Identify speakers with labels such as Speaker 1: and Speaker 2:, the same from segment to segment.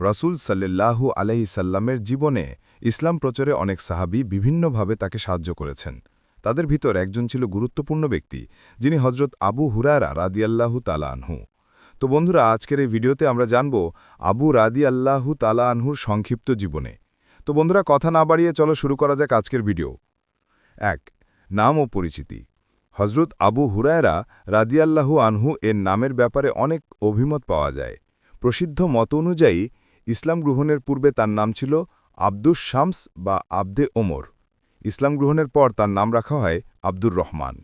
Speaker 1: রাসূল সাল্লাল্লাহু আলাইহি সাল্লামের জীবনে ইসলাম প্রচারে অনেক সাহাবী বিভিন্নভাবে তাকে সাহায্য করেছেন। তাদের ভিতর একজন ছিল গুরুত্বপূর্ণ ব্যক্তি, যিনি হজরত আবু হুরায়রা রাদিয়াল্লাহু তালা আনহু। তো বন্ধুরা, আজকের এই ভিডিওতে আমরা জানব আবু রাদি আল্লাহু তালা সংক্ষিপ্ত জীবনে। তো বন্ধুরা, কথা না বাড়িয়ে চলো শুরু করা যাক আজকের ভিডিও। এক, নাম ও পরিচিতি। হজরত আবু হুরায়রা রাদিয়াল্লাহু আনহু এর নামের ব্যাপারে অনেক অভিমত পাওয়া যায়। প্রসিদ্ধ মত অনুযায়ী ইসলাম গ্রহণের পূর্বে তার নাম ছিল আব্দুস শামস বা আব্দে ওমর। ইসলাম গ্রহণের পর তার নাম রাখা হয় আব্দুর রহমান।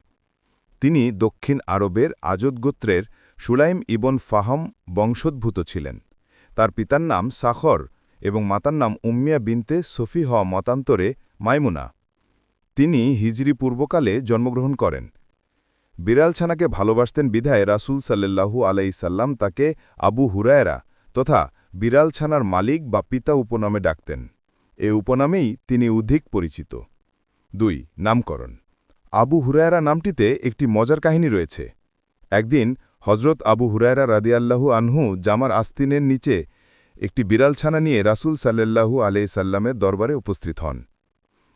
Speaker 1: তিনি দক্ষিণ আরবের আজদ গোত্রের সুলাইম ইবন ফাহম বংশোদ্ভূত ছিলেন। তার পিতার নাম সাখর এবং মাতার নাম উম্মিয়া বিনতে সফি হওয়া মতান্তরে মাইমুনা। তিনি হিজরি পূর্বকালে জন্মগ্রহণ করেন। বিড়ালছানাকে ভালোবাসতেন বিধায় রাসুল সাল্লাল্লাহু আলাইসাল্লাম তাকে আবু হুরায়রা তথা বিড়ালছানার মালিক বা পিতা উপনামে ডাকতেন। এ উপনামেই তিনি অধিক পরিচিত। দুই, নামকরণ। আবু হুরায়রা নামটিতে একটি মজার কাহিনী রয়েছে। একদিন হজরত আবু হুরায়রা রাদিয়াল্লাহু আনহু জামার আস্তিনের নিচে একটি বিড়ালছানা নিয়ে রাসুল সাল্লাল্লাহু আলাইসাল্লামের দরবারে উপস্থিত হন।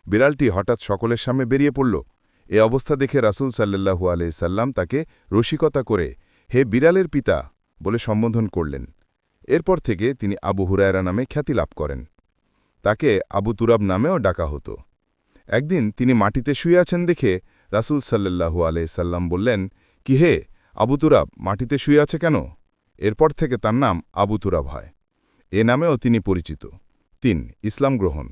Speaker 1: বিড়ালটি হঠাৎ সকলের সামনে বেরিয়ে পড়ল। এ অবস্থা দেখে রাসুল সাল্লাল্লাহু আলাইসাল্লাম তাকে রসিকতা করে, হে বিড়ালের পিতা বলে সম্বোধন করলেন। এরপর থেকে তিনি আবু হুরায়রা নামে খ্যাতি লাভ করেন। তাকে আবু তুরাব নামেও ডাকা হতো। একদিন তিনি মাটিতে শুয়ে আছেন দেখে রাসুল সাল্লাল্লাহু আলাইসাল্লাম বললেন, কি হে আবু তুরাব, মাটিতে শুয়ে আছে কেন? এরপর থেকে তার নাম আবু তুরাব হয়। এ নামেও তিনি পরিচিত। তিন, ইসলাম গ্রহণ।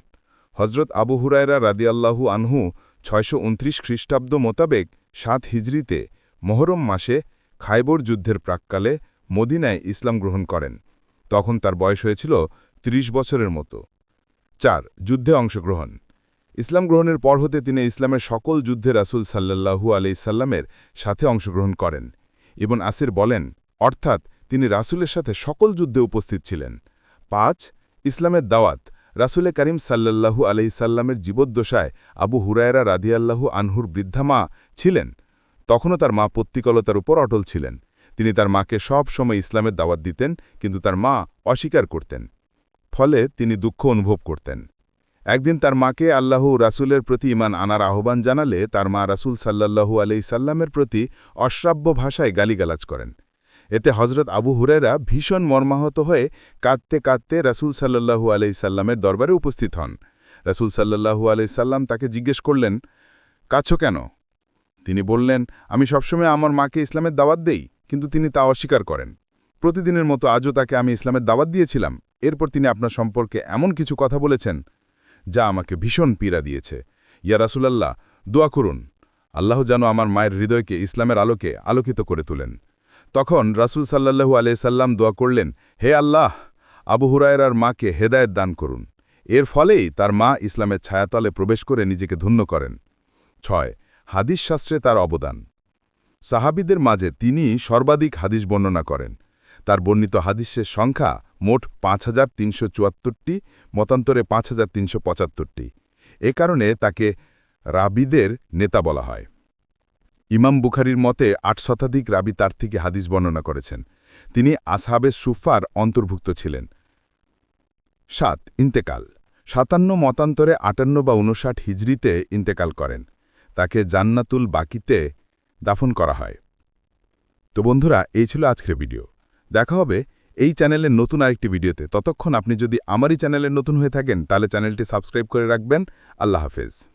Speaker 1: হজরত আবু হুরায়রা রাদিয়াল্লাহু আনহু ছয়শো উনত্রিশ খ্রিস্টাব্দ মোতাবেক সাত হিজড়িতে মহরম মাসে খাইবর যুদ্ধের প্রাককালে মদিনায় ইসলাম গ্রহণ করেন। তখন তার বয়স হয়েছিল ৩০ বছরের মতো। চার, যুদ্ধে অংশগ্রহণ। ইসলাম গ্রহণের পর হতে তিনি ইসলামের সকল যুদ্ধে রাসুল সাল্লাল্লাহু আলাইসাল্লামের সাথে অংশগ্রহণ করেন এবং আসির বলেন, অর্থাৎ তিনি রাসুলের সাথে সকল যুদ্ধে উপস্থিত ছিলেন। পাঁচ, ইসলামের দাওয়াত। রাসুলে করিম সাল্লাল্লাহু আলাইসাল্লামের জীবদ্দশায় আবু হুরায়রা রাদিয়াল্লাহু আনহুর বৃদ্ধা মা ছিলেন। তখনও তার মা পত্তিকলতার উপর অটল ছিলেন। তিনি তার মাকে সব সময় ইসলামের দাওয়াত দিতেন, কিন্তু তার মা অস্বীকার করতেন। ফলে তিনি দুঃখ অনুভব করতেন। একদিন তার মাকে আল্লাহু রাসুলের প্রতি ইমান আনার আহ্বান জানালে তার মা রাসুল সাল্লাল্লাহু আলাই সাল্লামের প্রতি অশ্রাব্য ভাষায় গালিগালাজ করেন। এতে হজরত আবু হুরেরা ভীষণ মর্মাহত হয়ে কাঁদতে কাঁদতে রাসুল সাল্লাল্লাহু আলাই সাল্লামের দরবারে উপস্থিত হন। রাসুল সাল্লাল্লাহু আলাই সাল্লাম তাকে জিজ্ঞেস করলেন কাছো কেন? তিনি বললেন, আমি সবসময় আমার মাকে ইসলামের দাওয়াত দেই। কিন্তু তিনি তা অস্বীকার করেন। প্রতিদিনের মতো আজও তাকে আমি ইসলামের দাওয়াত দিয়েছিলাম। এরপর তিনি আপনার সম্পর্কে এমন কিছু কথা বলেছেন, যা আমাকে ভীষণ পীড়া দিয়েছে। ইয়া রাসুলাল্লাহ, দোয়া করুন। আল্লাহ যেন আমার মায়ের হৃদয়কে ইসলামের আলোকে আলোকিত করে তুলেন। তখন রাসুল সাল্লাহু আলিয়াল্লাম দোয়া করলেন, হে আল্লাহ, আবু হুরায়রার মাকে হেদায়ত দান করুন। এর ফলেই তার মা ইসলামের ছায়াতলে প্রবেশ করে নিজেকে ধন্য করেন। ছয়, হাদিস শাস্ত্রে তার অবদান। সাহাবিদের মাঝে তিনি সর্বাধিক হাদিস বর্ণনা করেন। তার বর্ণিত হাদিসের সংখ্যা মোট পাঁচ হাজার তিনশো চুয়াত্তরটি, মতান্তরে পাঁচ হাজার তিনশো পঁচাত্তরটি। এ কারণে তাকে রাবিদের নেতা বলা হয়। ইমাম বুখারির মতে আট শতাধিক রাবি তার থেকে হাদিস বর্ণনা করেছেন। তিনি আসহাবে সুফার অন্তর্ভুক্ত ছিলেন। সাত, ইন্তেকাল। সাতান্ন মতান্তরে আটান্ন বা উনষাট হিজড়িতে ইন্তেকাল করেন। তাকে জান্নাতুল বাকিতে দাফন করা হয়। তো বন্ধুরা, এই ছিল আজকের ভিডিও। দেখা হবে এই চ্যানেলের নতুন আরেকটি ভিডিওতে। ততক্ষণ আপনি যদি আমারই চ্যানেলের নতুন হয়ে থাকেন, তাহলে চ্যানেলটি সাবস্ক্রাইব করে রাখবেন। আল্লাহ হাফেজ।